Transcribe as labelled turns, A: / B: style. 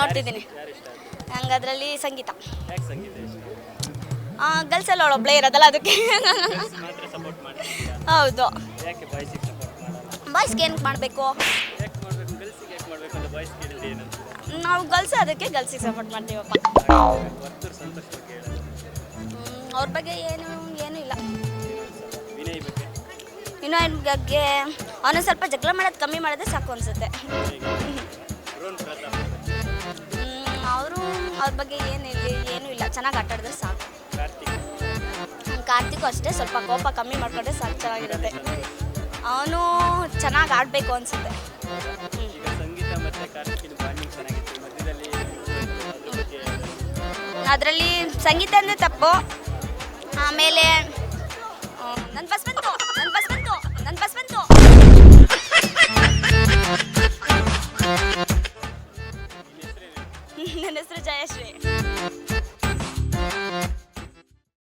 A: ನೋಡ್ತಿದ್ದೀನಿ. ನಂಗೆ ಅದರಲ್ಲಿ ಸಂಗೀತ ಗರ್ಲ್ಸಲ್ಲಿ ಒಬ್ಬಳೇ ಇರೋದಲ್ಲ ಅದಕ್ಕೆ. ಹೌದು.
B: ಬಾಯ್ಸಿಗೆ
A: ಏನಕ್ಕೆ ಮಾಡಬೇಕು? ನಾವು ಗರ್ಲ್ಸ್ ಅದಕ್ಕೆ ಗರ್ಲ್ಸಿಗೆ ಸಪೋರ್ಟ್ ಮಾಡ್ತೀವಪ್ಪ. ಅವ್ರ ಬಗ್ಗೆ ಏನು, ಏನೂ ಇಲ್ಲ. ಇನ್ನೂ ಬಗ್ಗೆ, ಅವನು ಸ್ವಲ್ಪ ಜಗಳ ಮಾಡೋದು ಕಮ್ಮಿ ಮಾಡಿದ್ರೆ ಸಾಕು ಅನಿಸುತ್ತೆ. ಅವರು ಬಗ್ಗೆ ಏನು ಏನೂ ಇಲ್ಲ. ಚೆನ್ನಾಗಿ ಆಟ ಆಡಿದ್ರೆ ಸಾಕು
B: ಕಾರ್ತಿಕ್
A: ಅಷ್ಟೇ ಸ್ವಲ್ಪ ಕೋಪ ಕಮ್ಮಿ ಮಾಡ್ಕೊಂಡ್ರೆ ಸಾಕು ಚೆನ್ನಾಗಿರುತ್ತೆ. ಅವನು ಚೆನ್ನಾಗಿ ಆಡಬೇಕು ಅನಿಸುತ್ತೆ. ಅದರಲ್ಲಿ ಸಂಗೀತ ಅಂದರೆ ತಪ್ಪು. ಆಮೇಲೆ ನನ್ನ ಹೆಸರು ಜಯಶ್ರೀ